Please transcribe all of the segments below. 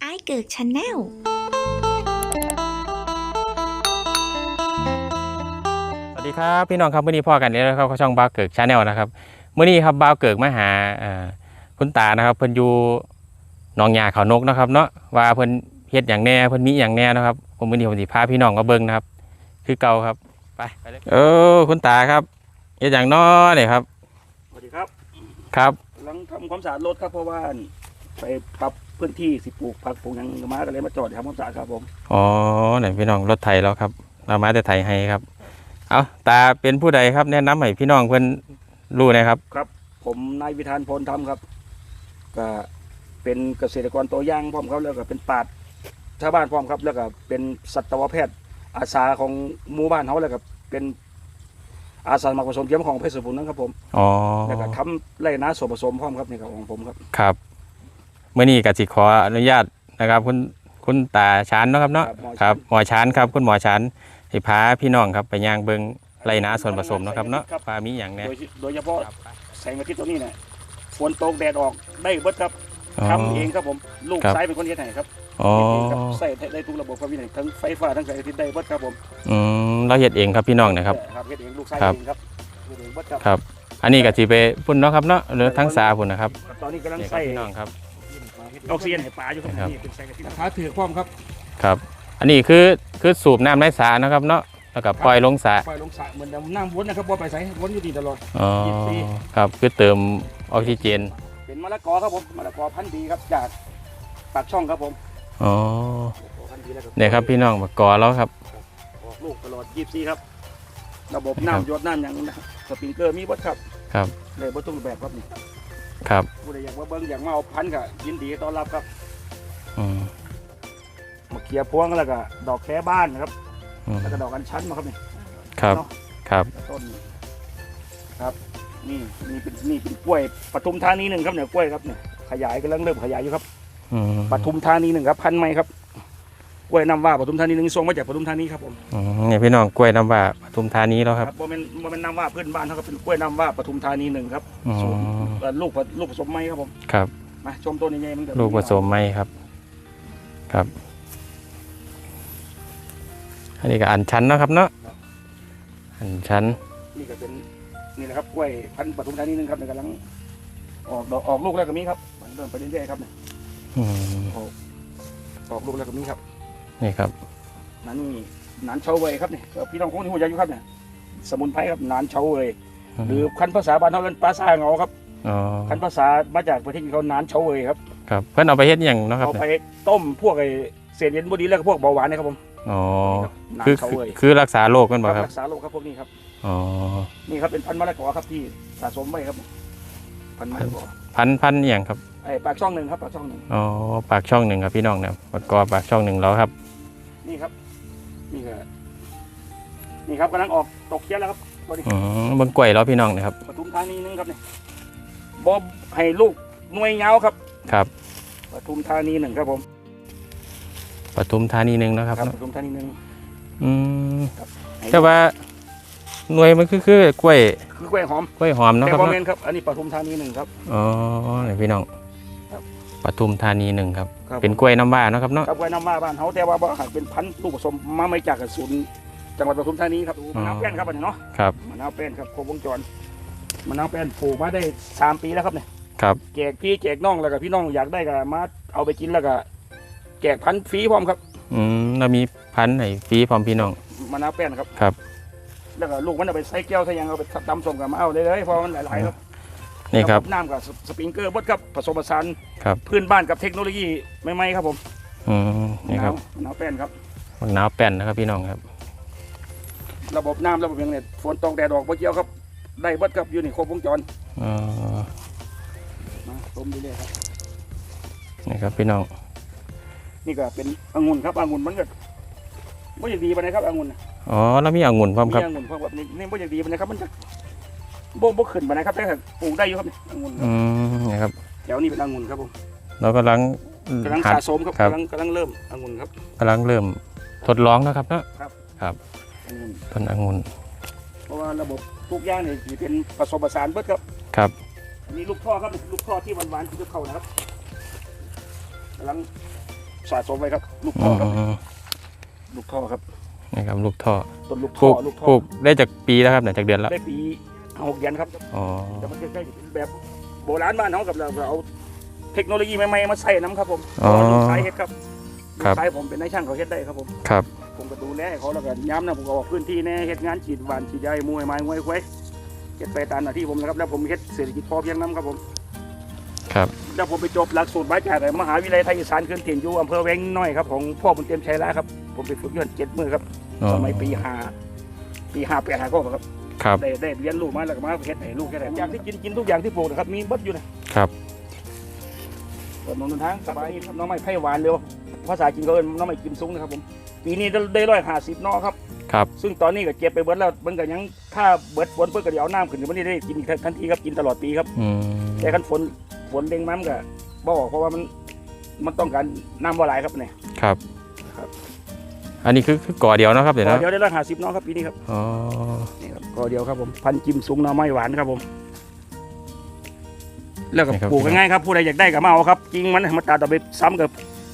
ไอ้ายเกิกชาแนลสวัสดีครับพี่น้องครับมื่อนี้พ่อกันเนี่ยนะครับเขาช่องบ้าวเกิกชาแนลนะครับมื่อนี้ครับบ้าวเกิกมาหาเอ่อคุณตานะครับ เพิ่นอยู่หนองยาเขานกนะครับเนาะว่าเพิ่นเฮ็ดอย่างแน่เพิ่นมีอย่างแน่นะครับ ผมมื่อนี้ผมสิพาพี่น้องมาเบิ่งนะครับ คือเก่าครับไปไปเลยเออคุณตาครับเฮ็ดอย่างน้อเนี่ยครับสวัสดีครับครับกำลังทำความสะอาดรถครับเพราะว่าไปปรับ พื้นที่สิปลูกผักปลูกหยังมาก็เลยมาจอดทำความสะอาดครับผมอ๋อเนี่ยพี่น้องรถไถแล้วครับ เรามาแต่ไถให้ครับ เอาตาเป็นผู้ใดครับแนะนำให้พี่น้องเพิ่นรู้หนะครับ ผมนายวิธานพลธรรมครับ ก็เป็นเกษตรกรตัวอย่างพร้อมครับแล้วก็เป็นปราดชาวบ้านพร้อมครับ แล้วก็เป็นสัตวแพทย์ อาสาของหมู่บ้านเขาแล้วก็เป็นอาสาสมัครผสมเทียมของเพชรสุพรรณนะครับผมอ๋อแล้วก็ทำไรนาส่วนผสมพร้อมครับนี่ครับของผมครับ ครับ เมื่อนี้กสิขออนุญาตนะครับคุณคุณตาชานเนาะครับเนาะครับหมอชานครับหมอชานครับคุณหมอชานให้พาพี่น้องครับไปย่างเบิงไรนาส่วนผสมเนาะครับเนาะปลามีอย่างเนี้ยโดยโดยเฉพาะครับแสงอาทิตย์ตัวนี้เนี่ยฝนตกแดดออกได้เบิดครับอ๋อทำเองครับผมลูกครับซ้ายเป็นคนเฮ็ดให้ครับอ๋อเฮ็ดเองครับใส่ได้ทุกระบบครับพี่ไหนทั้งไฟฟ้าทั้งแสงอาทิตย์ได้เบิดครับผมอืมเราเฮ็ดเองครับพี่น้องนะครับครับเฮ็ดเองลูกซ้ายครับเองครับเฮ็ดเองเบิดครับครับ อันนี้ก็สิไปพุ่นเนาะครับเนาะหรือทั้งสาพุ่นนะครับ ตอนนี้กำลังนี่ครัใส่บพี่น้องครับ ออกซิเจนให้ปลาอยู่ครับครับ นี่เป็นแสงอาทิตย์ขาถือพร้อมครับครับ อันนี้คือคือสูบน้ำในสานะครับเนาะแล้วก็ปล่อยลงสาปล่อยลงสระเหมือนน้ำวนนะครับบ่ไปใส่วนอยู่ดีตลอด อ๋อยี่สิบสี่ครับคือเติมออกซิเจนเป็นมะละกอครับผมมะละกอพันธุ์ดีครับจากปากช่องครับผมอ๋อพันธุ์ดีแล้วก็เนี่ยครับพี่น้องมากอแล้วครับ ออกลูกตลอด24ครับ ระบบครับ น้ำหยดน้ำอย่างนะครับสปริงเกอร์มีเบิดครับครับได้เบิดทุกรูปแบบครับนี่ ครับผู้ใดอยากมาเบิ่งอยากมาเอาพันธุ์ก็ยินดีต้อนรับครับอืมมาเคลียร์พวงแล้วก็ดอกแค่บ้านนะครับอืมแล้วก็ดอกอัญชันมาครับนี่ครับเนาะครับต้นครับ นี่นี่เป็นนี่เป็นกล้วยปทุมธานีหนึ่งครับเนี่ยกล้วยครับเนี่ยขยายกำลังเริ่มขยายอยู่ครับอืมปทุมธานีหนึ่งครับพันธุ์ใหม่ครับกล้วยน้ำว่าปทุมธานีหนึ่งส่งมาจากปทุมธานีครับผมอืมเนี่ยพี่น้องกล้วยน้ำว่าปทุมธานีแล้วครับโมเมนโมเมนน้ำว่าเพื่อนบ้านเขาก็เป็นกล้วยน้ำว่าปทุมธานีหนึ่งครับ อ๋อ สูง เอ่อลูกผลูกผสมไม้ครับผมครับ มาชมต้นใหญ่ๆมันจะลูกผสมไหมครับ ครับ อันนี้ก็อันชันเนาะครับเนาะอันชันนี่ก็เป็นนี่แหละครับกล้วยพันธุ์ปทุมธานีหนึ่งครับเนี่ยกำลังออกดอกออกลูกแล้วก็มีครับมันเริ่มไปเรื่อยๆครับเนี่ยอืมออกลูกแล้วก็มีครับนี่ครับนั่นนี่นานเฉาเวยครับนี่ก็พี่น้องคงที่หัวใจอยู่ครับเนี่ยสมุนไพรครับนานเฉาเวยหรือคันภาษาบ้านเขาเรียกปลาซาเหงาครับ อ๋อคันภาษามาจากประเทศจีนเขานานเฉาเวยครับครับเพื่อนเอาไปเฮ็ดหยังเนาะครับเอาเนี่ยไปต้มพวกไอ้เศษเย็นบดีแล้วก็พวกเบาหวานนะครับผมอ๋อนานคือเฉาคือเวยคือรักษาโรคกันบ่ครับรักษาโรคครับพวกนี้ครับอ๋อนี่ครับเป็นพันธุ์มะละกอครับที่สะสมไว้ครับ พันธุ์มะละกอพันพันอหย่างครับไอ้ปากช่องหนึ่งครับปากช่องหนึ่งอ๋อปากช่องหนึ่งครับพี่น้องเนี่ยปากกอปากช่องหนึ่งแล้วครับ นี่ครับ นี่ก็นี่ครับกำลังออกตกเคี้ยวแล้วครับบริอืมเบนกล้วยแล้วพี่น้องเนี่ยครับปทุมธานีหนึงครับเนี่ย บอบให้ลูกหน่วยเงาครับครับปทุมธานีหนึ่งครับผมปทุมธานีหนึ่งเนาะครับครับเนาะปทุมธานีหนึ่งอืมให้แต่ว่าหน่วยมันคือคือกล้วยคือกล้วยหอมกล้วยหอมเนาะแต่ครับบอเนาะเมนครับอันนี้ปทุมธานีหนึ่งครับอ๋อนี่พี่น้องครับปทุมธานีหนึ่งครับครับ เป็นกล้วยน้ำว้าเนาะครับเนาะครับกล้วยน้ำมาบ้านเขาแต่ว่าบ่หากเป็นพันธุ์ลูกผสมมาไม่จากศูนย์จังหวัดปทุมธานีครับมะนาวแป้นครับอันนี้เนาะครับมะนาวแป้นครับครบวงจร มะนาวแป้นปลูกมาได้สามปีแล้วครับเนี่ยครับแจกพี่แจกน้องแล้วก็พี่น้องอยากได้ก็มาเอาไปกินแล้วก็แจกพันธุ์ฟรีพร้อมครับ อืมเรามีพันธุ์ไหนฟรีพร้อมพี่น้อง มะนาวแป้นครับ ครับ แล้วก็ลูกมันเอาไปใส่แก้วใส่หยังเอาไปตำส้มกับมาเอาเลยเลยเพราะมันหลายๆครับนี่ครับ น้ำกับสปริงเกอร์บดครับผสมผสานครับ พื้นบ้านกับเทคโนโลยีใหม่ๆครับผมอืมนี่ครับมะนาวแป้นครับ มะนาวแป้นนะครับพี่น้องครับ ระบบน้ำระบบอย่างเนี้ฝนตกแดดออกบ่เกี่ยวครับ ได้เบดครับอยู่นี่ครบวงจรอ๋อมาชมดูเลยครับ นี่ครับพี่น้อง นี่ก็เป็นองุ่นครับองุ่นมันก็ไม่อยากดีปานใดครับองุ่นน่ะอ๋อแล้วมีองุ่นพร้อมครับมีองุ่นพวกแบบนี้นี่ไม่อยากดีปานใดครับมันจะบ่บ่ขึ้นปานใดครับแต่ถ้าปลูกได้อยู่ครับนี่องุ่นอืมนี่ครับแถวนี้เป็นองุ่นครับผมเรากำลังกำลังหัดสะสมครับครับกำลังกำลังเริ่มองุ่นครับกำลังเริ่มทดลองนะครับเนาะองุ่นต้นองุ่นเพ ราะว่าระบบทุกอย่างเนี่ยสิเป็นผสมผสานเบิดครับครับอันนี้ลูกท่อครับลูกท่อที่หวานๆที่จะเข้านะครับกำลังสะสมไว้ครับ ลูกอืท่อครับมลูกท่อครับนี่ครับลูกท่อต้นลูกปท่ลูอกลูกปท่ลูอกได้จากปีแล้วครับเนี่ยจากเดือนแล้วได้ปีหกเดือนครับ อ๋อแต่มันจะใช้แบบโบราณบ้านเขากับเราเอาเทคโนโลยีใหม่ๆมาใส่น้ำครับผมอ๋อ ลูกชายเฮ็ดครับครับ ลูกชายผมเป็นนายช่างเขาเฮ็ดได้ครับผมครับผม ก็ดูแลให้เขาแล้วก็ย้ำนะผมก็ออกพื้นที่แน่เฮ็ดงานฉีดหวานฉีดยาให้มวยไม้มวยควายเฮ็ดไปตามหน้าที่ผมนะครับ แล้วผมเฮ็ดเศรษฐกิจพอเพียงน้ำครับผม ครับ แล้วผมไปจบหลักสูตรไว้จากมหาวิทยาลัยไทยอีสานเคลื่อนถิ่นอยู่อำเภอเวงน้อยครับของพ่อบุญเต็มชัยแล้วครับ ผมไปฝึกอยืนเจ็ดมือครับอ๋อสมัยปีห้าปีห้าแปดห้าก็ครับครับได้ได้เรียนรู้มาแล้วก็มาเฮ็ดให้ลูกแค่ไหนอย่างที่กินกินทุกอย่างที่ปลูกนะครับ มีเบัดอยู่นะครับส่วนนนทางสบายครับน้องไม้ไผ่หวานเร็วภาษาจีนก็เอิ้นน้องไม้กิมซุ้งนะครับผม ปีนี้ได้ร้อยห้าสิบนอครับ ครับ ซึ่งตอนนี้ก็เก็บไปเบิดแล้วมันก็ยังถ้าเบิดฝนเพิ่นก็เดี๋ยวเอาน้ำขึ้นเดี๋ยวมันนี้ได้กินอีกทันทีครับกินตลอดปีครับ อืมแต่คันฝนฝนเด้งมันก็บ่ออกเพราะว่ามันมันต้องการน้ำบ่หลายครับเนี่ย ครับ ครับ อันนี้คือคือก่อเดียวเนาะครับเดี๋ยวก่อนะเดียวได้ร้อยห้าสิบน้องครับปีนี้ครับอ๋อนี่ครับก่อเดียวครับผมพันธุ์จิมสูงหน่อไม้หวานครับผม แล้วก็ปลูกง่ายๆครับผู้ใดอยากได้ก็มาเอาครับจริงมันมาตัดต่อไปซ้ำกับ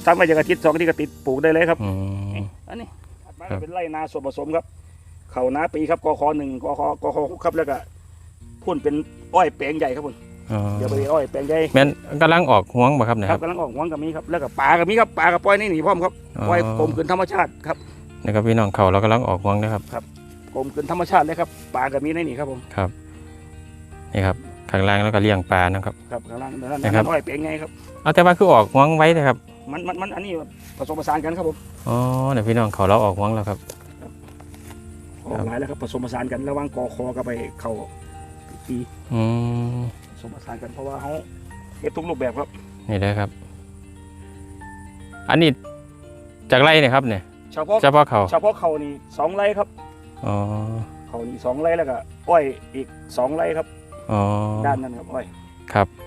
ซ้ำไปจากอาทิตย์สองอาทิตย์ก็ติดปลูกได้เลยครับ อืม อันนี้ถัดมาครัก็บเป็นไรนาส่วนผสมครับ เขานาปีครับกคหนึ่งกคกคหกครับแล้วก็พ่นเป็นอ้อยแปลงใหญ่ครับผมอ๋อเดี๋ยวไปอ้อยแปลงใหญ่แม่นกำลังออกห่วงบ่ครับเนี่ยคครัรับบกำลังออกหวงกับมีครับแล้วก็ปลากับมีครับปลากับปล่อยนี่หนีพร้อมครับปล่อยกลมกลืนธรรมชาติครับนี่ครับพี่น้องเขาเรากำลังออกห่วงนะครับกลมกลืนธรรมชาติเลยครับปลากับมีในนี่ครับผมครับนี่ครับข้างล่างแล้วก็เลี้ยงปลานะครับครับข้างล่างนั่นนะครับอ้อยแปลงใหญ่ครับเอาแต่ว่าคือออกห่วงไว้นะครับ มันมันมันอันนี้ผสมผสานกันครับผมอ๋อเดี๋ยวพี่น้องเขาเราออกห่วงแล้วครับออกหลายแล้วครับผสมผสานกันระหว่างกอคอกับไปเข้าปีอืมผสมผสานกันเพราะว่าเขาเฮ็ดทุกรูปแบบครับ นี่เลยครับ อันนี้จากไรเนี่ยครับเนี่ยเฉพาะเฉพาะเขาเฉพาะเขานี่สองไร่ครับอ๋อเขานี่สองไร่แล้วก็อ้อยอีกสองไร่ครับอ๋อด้านนั้นครับอ้อยครับแต่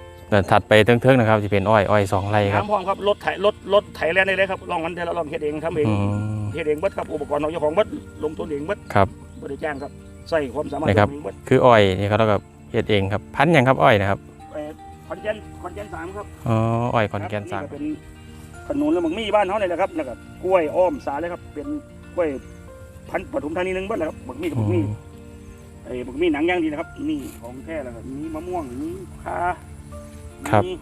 ถัดไปเทิงๆนะครับจะเป็นอ้อยอ้อยสองไรครับน้ำพร้อมครับรถไถรถรถไถแลนได้เลยครับลองมันเดี๋ยวเราลองเฮ็ดเองทำเองอืมเฮ็ดเองเบิดครับอุปกรณ์ของเจ้าของเบิดลงทุนเองเบิดครับบ่ได้จ้างครับใส่ความสามารถนะครับเองเบิดคืออ้อยนี่เขาเรากับเฮ็ดเองครับพันธุ์หยังครับอ้อยนะครับเอ่อคอนเจนคอนเจนสามครับอ๋ออ้อยขอนแก่นสามครับเป็นขนุนแล้วมังมีบ้านเขาเนี่ยแหละครับแล้วก็กล้วยอ้อมสาเลยครับเป็นกล้วยพันธุ์ปทุมธานีหนึงเบิดแหละครับบักมีกับอืบักมีมไอ้บักมีหนังย่างดีนะครับนี่ของแท้แล้วครับมีมะม่วงมีคา ครับมี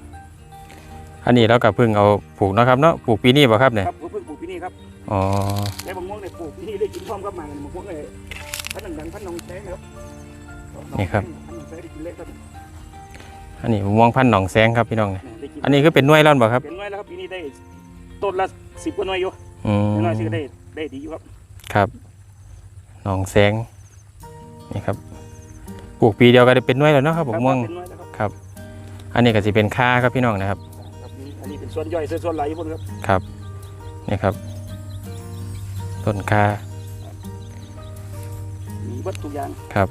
อันนี้เราก็เพิ่งเอาปลูกเนาะครับเนาะปลูกปีนี้ป่ะครับเนี่ยครับเพิ่งปลูกที่นี่ครับอ๋อไอ้บางม่วงเนี่ยปลูกที่นี่ได้กินพร้อมกับหมากบางม่วงเลยพันธุ์ดังๆพันธุ์หนองแสงนะครับนี่ครับพันธุ์หนองแสงได้กินเล็กครับอันนี้มะม่วงพันธุ์หนองแสงครับพี่น้องเนี่ยได้กินอันนี้คือเป็นหน่วยแล้วบ่ครับเป็นน้อยแล้วครับปีนี้ได้ต้นละสิบกว่าหน่วยอยู่อืมน้อยๆซื้อได้ได้ดีอยู่ครับ ครับหนองแสงนี่ครับปลูกปีเดียวก็ได้เป็นหน่วยแล้วเนาะครับมะม่วงเป็นน้ อยแล้วครับอันนี้ก็สิเป็นค่าครับพี่น้องนะครับ ครับนี่อันนี้เป็นส่วนย่อยส่วนไหลอยู่บนครับครับนี่ครับ ต้นค่ามีเบัดทุกอย่างครับ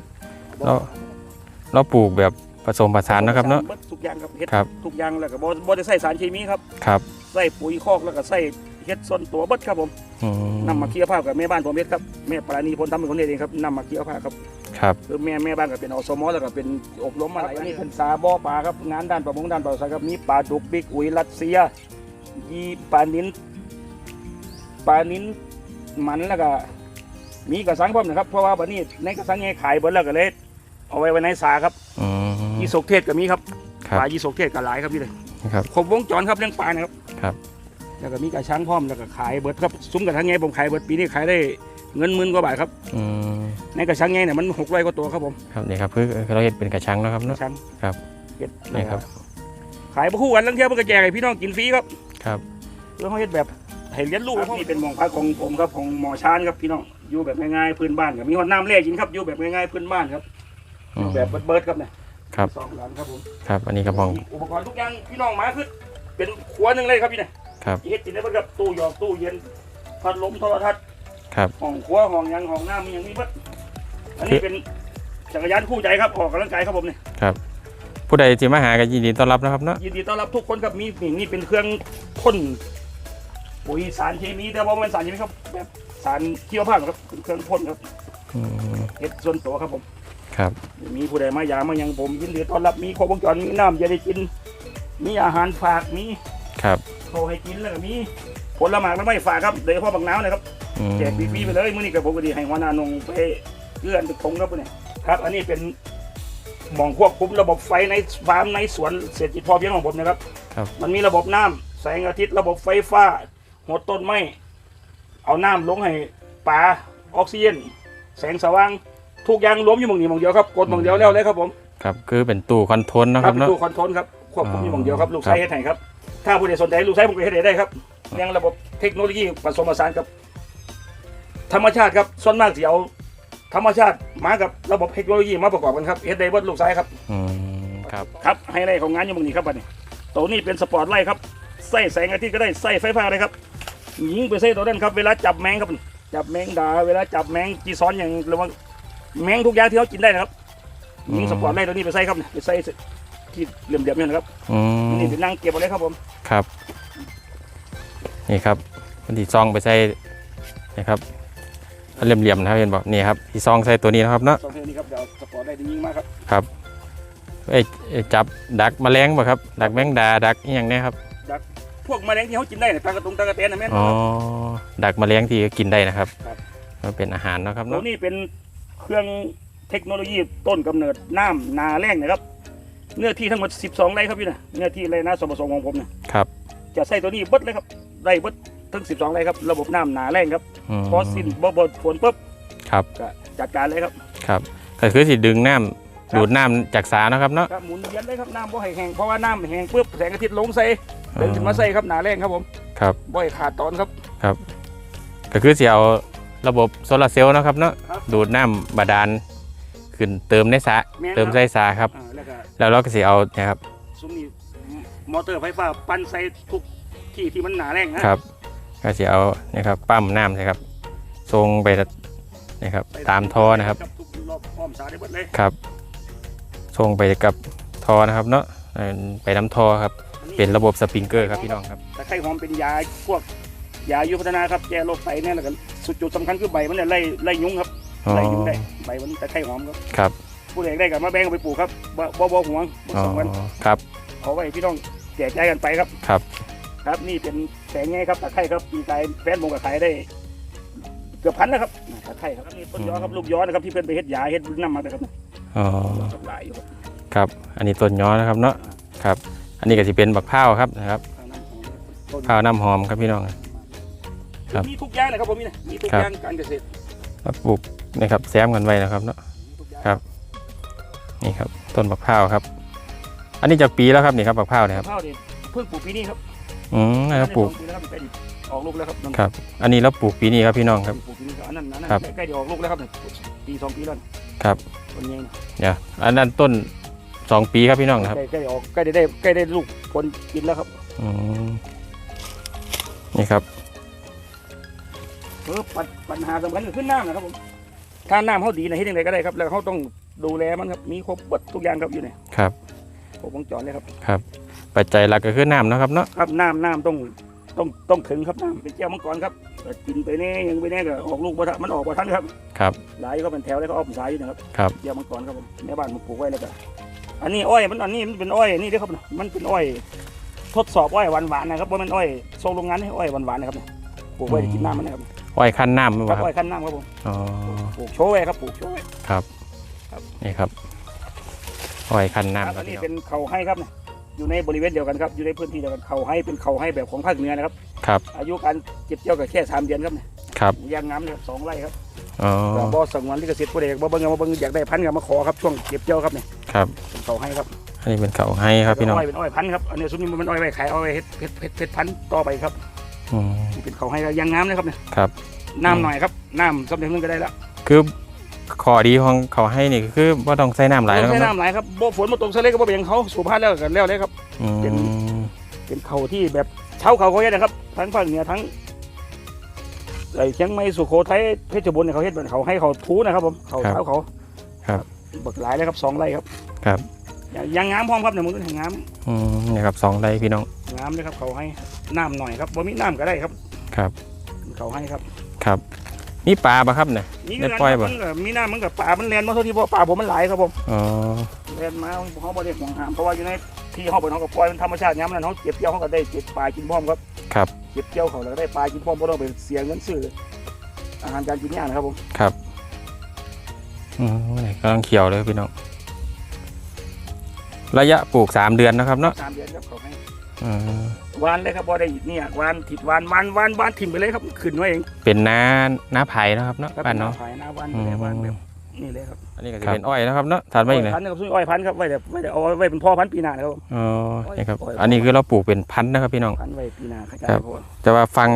แล้วเราปลูกแบบผสมผสานนะครับเนาะเบัดทุกอย่างครับเฮ็ดครับ ทุกอย่างแล้วก็บ่บ่ได้ใส่สารเคมีครับครับ ใส่ปุ๋ยคอกแล้วก็ใส่เฮ็ดส่วนตัวเบัดครับผมอืม นำมาเคี่ยวผ้ากับแม่บ้านผมเฮ็ดครับแม่ปราณีพลทำเป็นคนเฮ็ดเองครับนำมาเคี่ยวผ้าครับครับคือแม่แม่บ้านก็เป็นอสมแล้วก็เป็นอบรมมาหลายอันนี้เป็นสาบ่อปลาครับงานด้านประมงด้านปลาสายครับมีปลาดุกบิ๊กอุยรัสเซียยีปลานินปลานินมันแล้วก็มีกระสังพร้อมนะครับเพราะว่าบัดนี้ในกระสังไงขายเบิดแล้วก็เลยเอาไว้ไว้ในสาครับอืมยีสกเทศก็มีครับครับปลายีสกเทศก็หลายครับพี่เลยครับครบวงจรครับเรื่องปลานะครับครับ แล้วก็มีกระชังพร้อมแล้วก็ขายเบิดครับซุ้มกระชังไงผมขายเบิดปีนี้ขายได้เงินหมื่นกว่าบาทครับอืมในกระชังไงเนี่ยมันหกร้อยกว่าตัวครับผมครับนี่ครับคือเราเห็ดเป็นกระชังเนาะครับกเนาะระชังครับเฮ็ดนี่ครับ ขายบ่คู่กันลังเที่ยวมันก็แจกให้พี่น้องกินฟรีครับครับ แล้วเขาเฮ็ดแบบให้เลี้ยงลูกครับนี่เป็นหมองพักของผมครับของหมอชานครับพี่น้องอยู่แบบง่ายๆพื้นบ้านครับมีหอดน้ำเล่กินครับอยู่แบบง่ายๆพื้นบ้านครับอือยู่มแบบเบิร์ดๆครับเนี่ยครับ สองหลังครับผม ครับ อันนี้กระบอง อุปกรณ์ทุกอย่างพี่น้องมาคือเป็นครัวหนึงเลยครับพี่เนี่ย ครับเฮ็ดกินได้เบิดครับตู้หยอกตู้เย็นพัดลมโทรทัศน์ครับห้องครัวห้องหยังห้องน้ำมีอย่างนี้เบิดอันนี้เป็นจักรยานคู่ใจครับออกกำลังกายครับผมเนี่ยผู้ใดที่มาหากันยินดีต้อนรับนะครับเนาะยินดีต้อนรับทุกคนครับมีนี่นี่เป็นเครื่องพ่นปุ๋ยสารเคมีแต่ว่ามันสารเคมีครับแบบสารชีวภาพครับเป็นเครื่องพ่นครับอืมเฮ็ดส่วนตัวครับผม ครับ มีผู้ใดมายามมายังผมยินดีต้อนรับมีครบวงจรมีน้ำจะได้กิน มีอาหารฝากมี คครับเขาให้กินแล้วก็มีผลไม้ไม่ฝากครับโดยเฉพาะบักน้าวนะครับอืมแจกฟรีๆไปเลยมื้อนี้กับผมก็ดีให้หัวหน้านงไปเอื้อนไปทงครับเนี่ยครับ อันนี้เป็นหมองควบคุมระบบไฟในฟาร์มในสวนเศรษฐกิจพอเพียงของผมนะครับครับมันมีระบบน้ำแสงอาทิตย์ระบบไฟฟ้าหดต้นไม้เอาน้ำลงให้ปลาออกซิเจนแสงสว่างทุกอย่างรวมอยู่หมองนี้หมองเดียวครับกดหมองเดียวแล้วเลยครับผมครับคือเป็นตู้คอนโทรลเนาะคครัรับบเนาะตู้คอนโทรลครับควบคุมอยู่หมองเดียวครับลูกครับไส้เฮ็ดให้ครับ ถ้าผู้ใดสนใจลูกไส้ผมก็เฮ็ดให้ได้ครับเรื่องระบบเทคโนโลยีผสมผสานกับ ธรรมชาติครับส่วนมากสิเอาธรรมชาติมากับระบบเทคโนโลยีมาประกอบกันครับเฮ็ดได้เบิดลูกไส้ครับอืมครับครับไฮไลท์ของงานอยู่หมองนี้ครับบัดนี้ตัวนี้เป็นสปอร์ตไลท์ครับใส่แสงอาทิตย์ก็ได้ใส่ไฟฟ้าเลยครับยิงไปใส่ตัวนั้นครับเวลาจับแมงครับจับแมงดาเวลาจับแมงจีซ้อนอย่างระวังแมงทุกอย่างที่เขากินได้นะครับยิงสปอร์ตไลท์ตัวนี้ไปใส่ครับเนี่ยไปใส่ ที่เหลี่ยมๆเนี่ยนะครับอืมนี่เป็นนั่งเก็บเอาเลยครับผมครับ นี่ครับมันที่ซองไปใส่นะครับอันเหลี่ยมๆนะครับเห็นบอกนี่ครับที่ซองใส่ตัวนี้นะครับเนาะสองเทนี้ครับเดี๋ยวสปอร์ตไลท์ได้ยิงมากครับครับเอ้ยเอ้ยจับดักแมลงบ่ครับ ดักแมงดาดักอหย่างเนี้ยครับพวกแมลงที่เขากินได้เนี่ยตากระตุงตากระเตนนะแม่นอ๋อครับ ดักแมลงที่กินได้นะครับครับ มันเป็นอาหารเนาะครับตัวเนาะนี้เป็นเครื่องเทคโนโลยีต้นกำเนิดน้ำนาแรงนะครับ เนื้อที่ทั้งหมด 12ไร่ครับพี่นะเนื้อที่ไรนะสมประสงค์ของผมเนี่ยครับ จะใส่ตัวนี้เบิดเลยครับได้เบิดทั้ง 12ไร่ครับระบบน้ำนาแรงครับอืมพอสิ้นบ่บดฝนปุ๊บครับก็จัดการเลยครับครับก็คือสิดึงน้ำครับดูดน้ำจากสาเนาะครับเนาะครับหมุนเวียนเลยครับน้ำบ่ให้แห้งเพราะว่าน้ำแห้งปุ๊บแสงอาทิตย์ลงใส่เดินขึ้นมาใส่ครับนาแรงครับผมครับบ่ให้ขาดตอนครับก็คือสิเอาระบบโซลาร์เซลล์เนาะครับเนาะครับดูดน้ำบาดาล ขึ้นเติมในสระแม่นเติมครับใส่สาครับ อ่าแล้วก็แล้วเราก็สิเอาเนะครับซุ้มนี้มอเตอร์ไฟฟ้าปั่นใส่ทุกที่ที่มันหนาแรงนะครับ ก็สิเอานะครับปั๊มน้ำนะครับส่งไปนะครับตามท่อนะครับทุกรอบอ้อมสาได้หมดเลยครับส่งไปกับท่อนะครับเนาะเอ่อไปน้ำท่อครับเป็นระบบสปริงเกอร์ครับพี่น้องครับ ตะไคร้หอมเป็นยาพวกยาอายุพัฒนาครับแก้โรคไตเนี่ยแล้วก็สุดจุดสำคัญคือใบมันเนี่ยไล่ไล่ยุงครับ อ๋อไล่ยุงได้ใบมันตะไคร้หอมครับครับผู้ใดได้กับมาแบ่งเอาไปปลูกครับบ่บ่บ่หวงบ่อ๋อสองกันครับเอาไว้พี่น้องแจกจ่ายกันไปครับ ครับ ครับนี่เป็นแสงไงครับตะไคร้ครับปีกายแฟนผมก็ขายได้ เกือบพันนะครับตะไคร้ครับนี่ต้นย้อครับลูกย้อนะครับที่เพิ่นไปเฮ็ดยาเฮ็ดน้ำมานะครับอ๋อหลายอยู่ครับครับ อันนี้ต้นย้อนะครับเนาะ ครับ อันนี้ก็จะเป็นบักพร้าวครับนะครับต้นพร้าวน้ำหอมครับพี่น้อง ครับมีทุกอย่างเลยครับผมนี่นะมีทุกครับ อย่างการเกษตร มาปลูก นะครับแซมกันไว้นะครับเนาะมีทุกอย่างครับนี่ครับต้นบักพร้าวครับ อันนี้จากปีแล้วครับนี่ครับบักพร้าวเนี่ยครับข้าวนี่เพิ่งปลูกปีนี้ครับอืมนะครับปลูกได้สองปีแล้วครับใกล้ดิออกลูกแล้วครับนั่นครับ อันนี้เราปลูกปีนี้ครับพี่น้องครับปลูกปีนี้ครับอันนั้นอันนั้นครับใกล้จะออกลูกแล้วครับเนี่ยปีสองปีแล้วครับต้นใหญ่นะอย่าอันนั้นต้นสองปีครับพี่น้องนะครับใกล้ใกล้จะออกใกล้ได้ได้ใกล้ได้ลูกผลกินแล้วครับอืมนี่ครับเออปัญปัญหาสำคัญก็คือน้ำนะครับผม ถ้าน้ำเขาดีนะเฮ็ดยังไงก็ได้ครับ แล้วเขาต้องดูแลมันครับ มีครบหมดทุกอย่างครับอยู่เนี่ยครับ ครบวงจรเลยครับครับปัจจัยหลักก็คือน้ำเนาะครับเนาะ ครับน้ำน้ำต้องต้องต้องถึงครับน้ำเป็นแก้วมังกรครับแต่กินไปแน่ยังไปแน่ก็ออกลูกบ่ทันมันออกบ่ทันครับครับหลายก็เป็นแถวเลยเขาออกสายอยู่นะครับครับ แก้วมังกรครับผมแม่บ้านมันปลูกไว้แล้วก็อันนี้อ้อยมันอันนี้มันเป็นอ้อยนี่เด้อครับนะมันเป็นอ้อย ทดสอบอ้อยหวานๆนะครับว่ามันอ้อยส่งโรงงานให้อ้อยหวานๆนะครับปลูกไว้จะกินน้ำมันนะครับ อ้อยขั้นน้ำไหมครับครับอ้อยขั้นน้ำครับผมอ๋อปลูกโชว์ไว้ครับปลูกโชว์ไว้นี่ครับอ้อยขั้นครับน้ำคอัรับนนี้พี่น้องเป็นเขาให้ครับเนี่ยอยู่ในบริเวณเดียวกันครับอยู่ในพื้นที่เดียวกันเขาให้เป็นเขาให้แบบของภาคเหนือนะครับ ครับอายุการเก็บเกี่ยวกับแค่สามเดือนครับเนี่ยครับยางงามเนี่ยสองไร่ครับอ๋อแต่บ่สงวนลิขสิทธิ์ผู้ใดบ่เบิ่งเอามาเบิ่งอยากได้พันธุ์ก็มาขอครับช่วงเก็บเกี่ยวครับเนี่ยครับเป็นเขาให้ครับอันนี้เป็นเขาให้ครับพี่น้องอ้อยเป็นอ้อยพันธุ์ครับอันนี้ซุ้มนี้มันเป็นอ้อยไว้ขายเอาไว้เฮ็ดเฮ็ดเฮ็ดเฮ็ดพันธุ์ต่อไปครับ อืมนี่เป็นเขาให้ครับยางงามเลยครับเนี่ยครับ น้ำหน่อยครับน้ำสำเร็จนึงก็ได้แล้วคือข้อดีของเขาให้นี่ก็คือว่าต้องใส่น้ำหลายต้นะองคใช้รับน้ำหลายครับบ่ฝนมาตกซะเลยก็บ่เป็นหยังเขาสูบพันธุ์แล้วกันแล้วเลยครับ อืมเป็นเป็นเขาที่แบบเช่าเขาเขาเฮ็ดนะครับ ทั้งภาคเหนือทั้งไอ้เชียงใหม่สุโขทัยเพชรบูรณ์เนี่ยเขาเฮ็ดแบบเขาให้เขาทูนะครับผมเขาเช่าเขาครับ บักหลายเลยครับสองไร่ครับครับ ยังยังงามพร้อมครับเนี่ยมึงดูงามอืมนี่ครับสองไร่พี่น้อง งามเลยครับ เขาให้น้ำหน่อยครับบ่มีน้ำก็ได้ครับ ครับ เขาให้ครับ ครับ นี่ปลาปะครับเนี่ยมีได้ปล่อยบ่มันก็มีน้ำมันกับป่ามันแลนมาเท่าที่เพราะป่าผมมันหลายครับผมอ๋อแลนมาเขาบ่ได้ห่วงห้ามเพราะว่าอยู่ในที่เขาไปน้องกับปล่อยมันธรรมชาติย้ำนั้นเขาเก็บเกี่ยวเขาก็ได้เก็บปลากินพร้อมครับ ครับ เก็บเกี่ยวเขาแล้วก็ได้ปลากินพร้อมเพราะต้องไปเสียเงินซื้ออาหารการกินเนี่ยนะครับผม ครับอืมนี่กำลังเขียวเลยพี่น้องระยะปลูกสามเดือนนะครับเนาะสามเดือนครับเขาให้ อืมวานเลยครับพอได้เนี่ยวานถิดวานวานวานวานถิ่มไปเลยครับขึ้นไว้เองเป็นน้าน้าไผ่นะครับเนาะครับบ้านเนาะ ขายหน้าวานอืไปมเลยวานแบบนี่เลยครับอันนี้ก็จะเป็นอ้อยนะครับเนาะถัดมาอีกเลยพันธุ์นะครับซุยอ้อยพันธุ์ครับไว้แต่ไว้แต่เอาไว้เป็นพ่อพันธุ์ปีหน้านะครับผมอ๋อนี่ครับ อ้อย อันนี้คือเราปลูกเป็นพันธุ์นะครับพี่น้อง พันธุ์ไว้ปีหน้าขยายครับพอแต่ว่าฟัง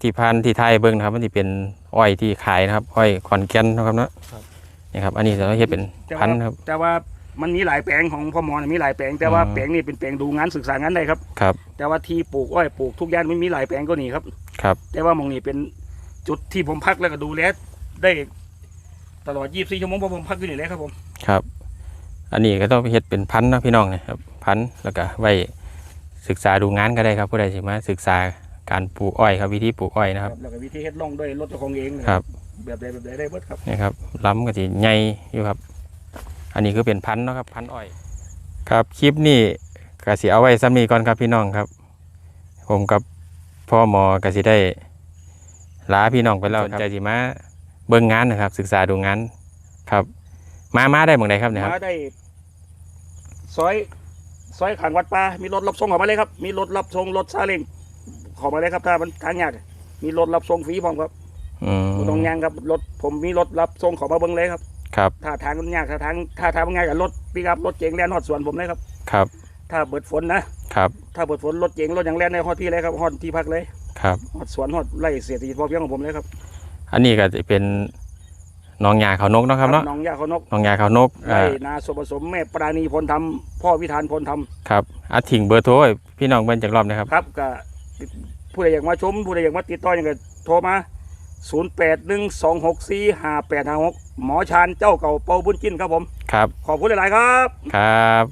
ที่พันธุ์ที่ไทยเบิ้งนะครับ มันจะเป็นอ้อยที่ขายนะครับ อ้อยขอนแก่นนะครับเนาะนี่ครับ อันนี้เราเฮ็ดเป็นพันธุ์ครับ แต่ว่า มันมีหลายแปลงของพ่อหมอนะมีหลายแปลงแต่ว่าอืม แปลงนี้เป็นแปลงดูงานศึกษางานได้ครับ ครับแต่ว่าที่ปลูกอ้อยปลูกทุกอย่างมันมีหลายแปลงก็นี่ครับ ครับแต่ว่าหมองนี้เป็นจุดที่ผมพักแล้วก็ดูแลได้ตลอด 24 ชั่วโมงเพราะผมพักอยู่นี่แหละครับผมครับ อันนี้ก็ต้องเฮ็ดเป็นพันธุ์นะพี่น้องนะครับพันธุ์แล้วก็ไว้ศึกษาดูงานก็ได้ครับผู้ใดสิมาศึกษาการปลูกอ้อยครับวิธีปลูกอ้อยนะครับ แล้วก็วิธีเฮ็ดล่องด้วยรถเจ้าของเองนะครับ แบบใดแบบใดได้เบิดครับนี่ครับล้ำก็สิใหญ่อยู่ครับ อันนี้คือเป็นพันธุ์เนาะครับพันธุ์อ้อย ครับคลิปนี้ก็สิเอาไว้ซ้ำนี้ก่อนครับพี่น้องครับ ผมกับพ่อหมอก็สิได้ลาพี่น้องไปแล้วสนใจสิมาเบิ่งงานนะครับ ศึกษาดูงานครับ มามาได้เมืองใดครับเนี่ยครับมาได้ซอยซอยขังวัดป่ามีรถรับส่งเข้ามาเลยครับ มีรถรับส่งรถซาเล้งเข้ามาเลยครับ ถ้ามันทางยากมีรถรับส่งฟรีพร้อมครับอืม บ่ต้องยางครับรถผมมีรถรับส่งเข้ามาเบิ่งเลยครับ ครับถ้าทางมันยากถ้าทางถ้าทางมันง่ายกับรถปิกอัพรถเก๋งแล่นฮอดสวนผมเลยครับ ครับ ถ้าเบิดฝนนะครับ ถ้าเบิดฝนรถเก๋งรถอย่างแล่นในฮอดพี่เลยครับฮอดที่พักเลยครับฮอดสวนฮอดไร่เศรษฐกิจพอเพียงของผมเลยครับ อันนี้ก็จะเป็นหน้องยาเขาวนกเนาะครับเนาะน้องยาเขานกหน้องยาเขาวนกไร่อ่านาสมผสมแม่ปราณีพลธรรมพ่อวิธานพลธรรมครับอาถิงเบอร์โทรให้พี่น้องเบิ่งจากรอบนะครับครับก็ผู้ใดอยากมาชมผู้ใดอยากมาติดต่อยังไงโทรมา 0 8 1 2 6 4 5 8 5 6 หมอชานเจ้าเก่าเปาบุญจินครับผม ครับ ขอบคุณหลาย ๆ ครับ ครับ